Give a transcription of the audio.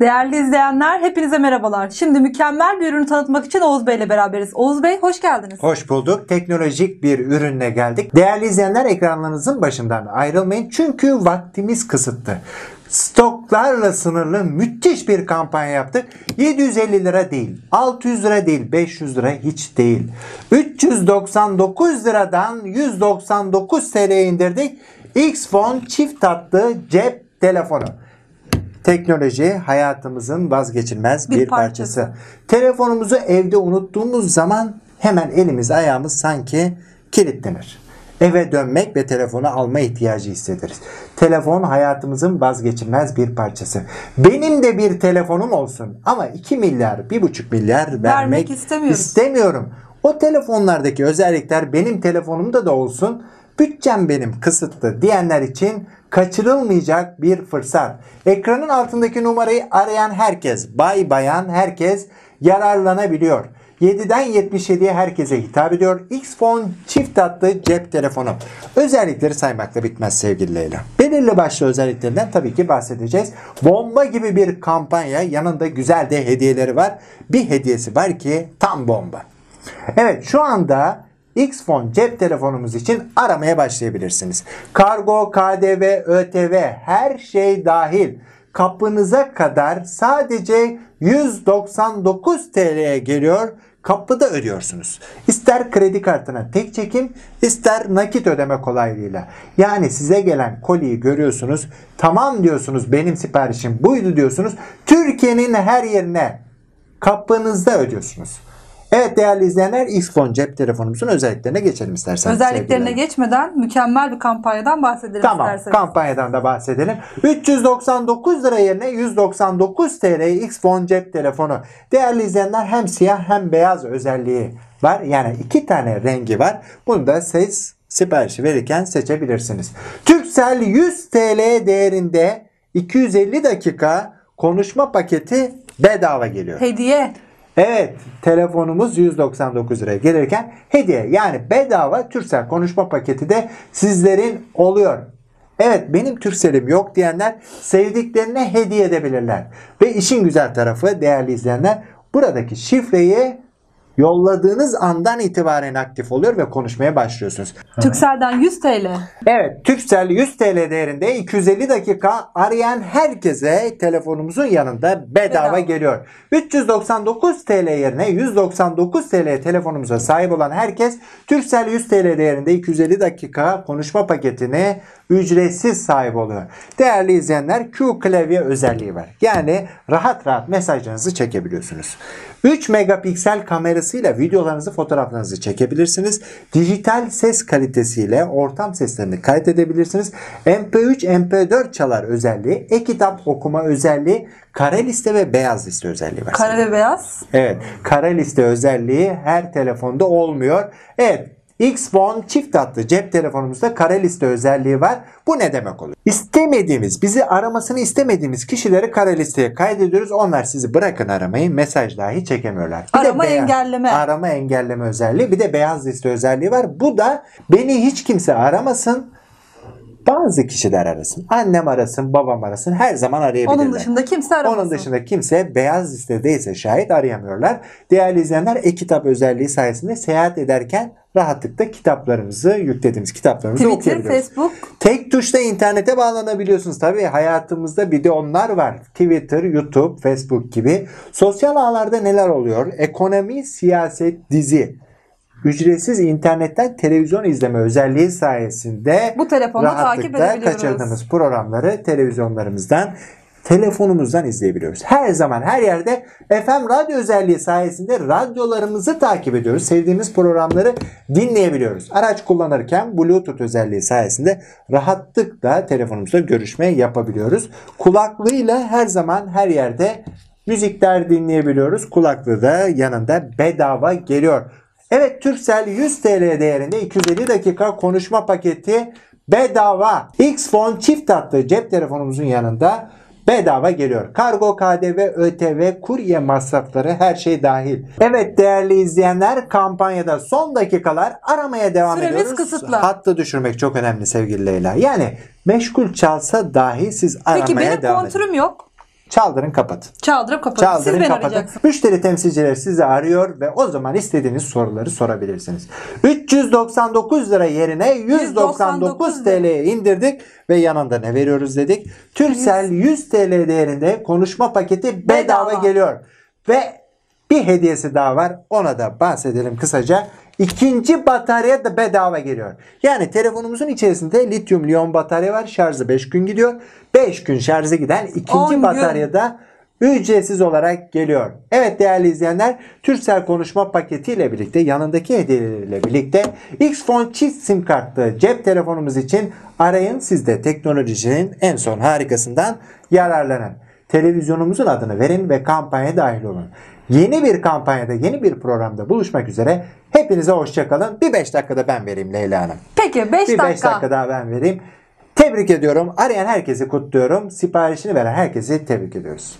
Değerli izleyenler hepinize merhabalar. Şimdi mükemmel bir ürünü tanıtmak için Oğuz Bey ile beraberiz. Oğuz Bey hoş geldiniz. Hoş bulduk. Teknolojik bir ürünle geldik. Değerli izleyenler ekranlarınızın başından ayrılmayın. Çünkü vaktimiz kısıtlı. Stoklarla sınırlı müthiş bir kampanya yaptık. 750 lira değil, 600 lira değil, 500 lira hiç değil. 399 liradan 199 TL indirdik. X-Phone çift tatlı cep telefonu. Teknoloji hayatımızın vazgeçilmez Bir bir, parçası. parçası. Telefonumuzu evde unuttuğumuz zaman hemen elimiz ayağımız sanki kilitlenir. Eve dönmek ve telefonu alma ihtiyacı hissederiz. Telefon hayatımızın vazgeçilmez bir parçası. Benim de bir telefonum olsun ama 2 milyar, 1,5 milyar vermek, istemiyoruz. istemiyorum. O telefonlardaki özellikler benim telefonumda da olsun. Bütçem benim kısıtlı diyenler için kaçırılmayacak bir fırsat. Ekranın altındaki numarayı arayan herkes, bay bayan herkes yararlanabiliyor. 7'den 77'ye herkese hitap ediyor. X-Phone çift tatlı cep telefonu. Özellikleri saymakla bitmez sevgili Leyla. Belirli başlı özelliklerinden tabii ki bahsedeceğiz. Bomba gibi bir kampanya yanında güzel de hediyeleri var. Bir hediyesi var ki tam bomba. Evet şu anda X-Phone cep telefonumuz için aramaya başlayabilirsiniz. Kargo, KDV, ÖTV her şey dahil kapınıza kadar sadece 199 TL'ye geliyor. Kapıda ödüyorsunuz. İster kredi kartına tek çekim, ister nakit ödeme kolaylığıyla. Yani size gelen koliyi görüyorsunuz. Tamam diyorsunuz benim siparişim buydu diyorsunuz. Türkiye'nin her yerine kapınızda ödüyorsunuz. Evet değerli izleyenler X-Phone cep telefonumuzun özelliklerine geçelim isterseniz. Özelliklerine geçmeden mükemmel bir kampanyadan bahsedelim Tamam isterseniz. kampanyadan da bahsedelim. 399 lira yerine 199 TL X-Phone cep telefonu. Değerli izleyenler hem siyah hem beyaz özelliği var. Yani iki tane rengi var. Bunu da siz siparişi verirken seçebilirsiniz. Turkcell 100 TL değerinde 250 dakika konuşma paketi bedava geliyor. Hediye. Evet telefonumuz 199 liraya gelirken hediye yani bedava Türksel konuşma paketi de sizlerin oluyor. Evet benim Türksel'im yok diyenler sevdiklerine hediye edebilirler. Ve işin güzel tarafı değerli izleyenler buradaki şifreyi yolladığınız andan itibaren aktif oluyor ve konuşmaya başlıyorsunuz. Türkcell'den 100 TL. Evet, Turkcell 100 TL değerinde 250 dakika arayan herkese telefonumuzun yanında bedava, Bedava. geliyor. 399 TL yerine 199 TL telefonumuza sahip olan herkes Turkcell 100 TL değerinde 250 dakika konuşma paketine ücretsiz sahip oluyor. Değerli izleyenler Q klavye özelliği var. Yani rahat rahat mesajlarınızı çekebiliyorsunuz. 3 megapiksel kamerasıyla videolarınızı, fotoğraflarınızı çekebilirsiniz. Dijital ses kalitesiyle ortam seslerini kaydedebilirsiniz. MP3, MP4 çalar özelliği, e-kitap okuma özelliği, kare liste ve beyaz liste özelliği var. Kare ve beyaz. Evet, kare liste özelliği her telefonda olmuyor. Evet, X-Phone çift tatlı cep telefonumuzda kare liste özelliği var. Bu ne demek oluyor? İstemediğimiz, bizi aramasını istemediğimiz kişileri kare listeye kaydediyoruz. Onlar sizi bırakın aramayı, mesaj dahi çekemiyorlar. Bir de Arama beyaz- engelleme. Arama engelleme özelliği. Bir de beyaz liste özelliği var. Bu da beni hiç kimse aramasın. Bazı kişiler arasın. Annem arasın, babam arasın. Her zaman arayabilirler. Onun dışında kimse aramasın. Onun dışında kimse beyaz listedeyse şahit arayamıyorlar. Değerli izleyenler e-kitap özelliği sayesinde seyahat ederken rahatlıkla kitaplarımızı yüklediğimiz kitaplarımızı Twitter, okuyabiliyoruz. Facebook. Tek tuşla internete bağlanabiliyorsunuz. Tabii hayatımızda bir de onlar var. Twitter, YouTube, Facebook gibi. Sosyal ağlarda neler oluyor? Ekonomi, siyaset, dizi. Ücretsiz internetten televizyon izleme özelliği sayesinde Bu telefonu takip edebiliyoruz. kaçırdığımız programları televizyonlarımızdan telefonumuzdan izleyebiliyoruz. Her zaman her yerde FM radyo özelliği sayesinde radyolarımızı takip ediyoruz. Sevdiğimiz programları dinleyebiliyoruz. Araç kullanırken Bluetooth özelliği sayesinde rahatlıkla telefonumuzda görüşme yapabiliyoruz. Kulaklığıyla her zaman her yerde müzikler dinleyebiliyoruz. Kulaklığı da yanında bedava geliyor. Evet Turkcell 100 TL değerinde 250 dakika konuşma paketi bedava. X-Phone çift tatlı cep telefonumuzun yanında bedava geliyor. Kargo, KDV, ÖTV, kurye masrafları her şey dahil. Evet değerli izleyenler kampanyada son dakikalar aramaya devam Süremiz ediyoruz. kısıtlı. Hattı düşürmek çok önemli sevgili Leyla. Yani meşgul çalsa dahi siz aramaya Peki benim devam edin. kontürüm yok. Çaldırın kapatın. Çaldırıp kapatın. Siz Çaldırın beni kapatın. arayacaksınız. Müşteri temsilcileri sizi arıyor ve o zaman istediğiniz soruları sorabilirsiniz. 399 lira yerine 199 TL'ye indirdik ve yanında ne veriyoruz dedik. Turkcell 100 TL değerinde konuşma paketi bedava, Bedava. geliyor. Ve bir hediyesi daha var. Ona da bahsedelim kısaca. İkinci batarya da bedava geliyor. Yani telefonumuzun içerisinde lityum liyon batarya var. Şarjı 5 gün gidiyor. 5 gün şarjı giden ikinci gün. batarya da ücretsiz olarak geliyor. Evet değerli izleyenler Turkcell konuşma paketiyle birlikte yanındaki hediyeleriyle birlikte X-Phone çift sim kartlı cep telefonumuz için arayın siz de teknolojinin en son harikasından yararlanın. Televizyonumuzun adını verin ve kampanya dahil olun. Yeni bir kampanyada yeni bir programda buluşmak üzere. Hepinize hoşçakalın. Bir 5 dakikada ben vereyim Leyla Hanım. Peki 5 Bir 5 dakika. dakika daha ben vereyim. Tebrik ediyorum. Arayan herkesi kutluyorum. Siparişini veren herkesi tebrik ediyoruz.